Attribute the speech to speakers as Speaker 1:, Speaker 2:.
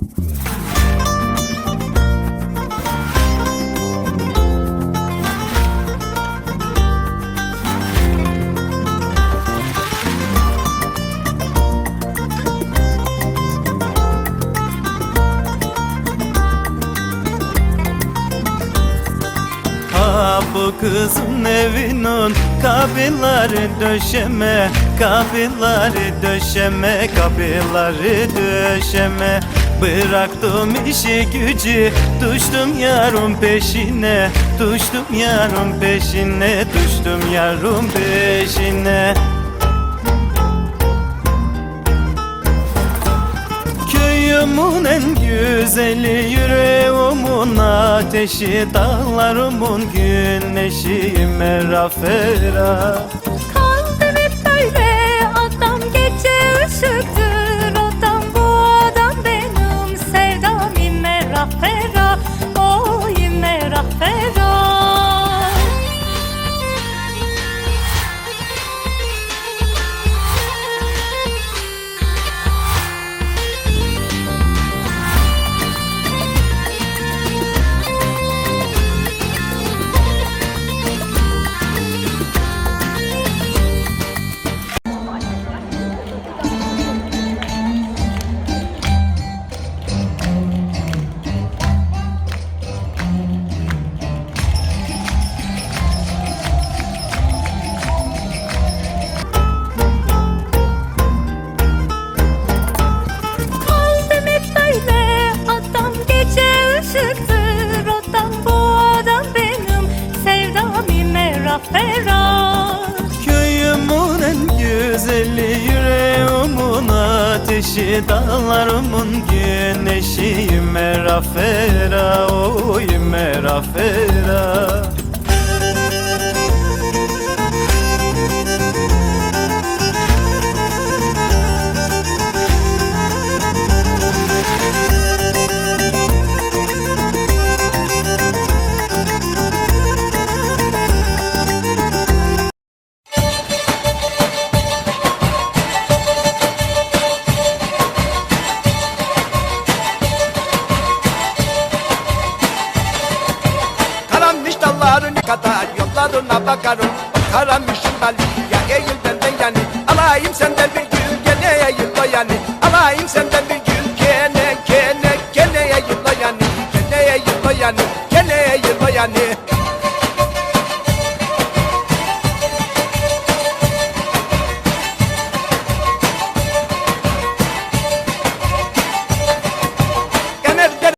Speaker 1: Música bu kızın evinin kapıları döşeme Kapıları döşeme Kapıları döşeme. Bıraktım işi gücü Düştüm yarın peşine. Düştüm yarın peşine Düştüm yarın peşine. Köyümün en güzeli yüreğimin ateşi Dağlarımın güneşi merafera.
Speaker 2: Kaldım hep böyle adam gece ışıktır. Adam bu adam benim sevdam immerah ferah
Speaker 1: güzeli yüreğimin ateşi Dağlarımın güneşi. Merafera Oy merafera
Speaker 3: Karanmış dalların kadar yollarına bakarım Karanmışım ya eğil benden yani. Alayım senden bir gül gene eğil yani. Alayım senden bir gül gene gene gene eğil yani. Gene eğil yani Gene eğil o yani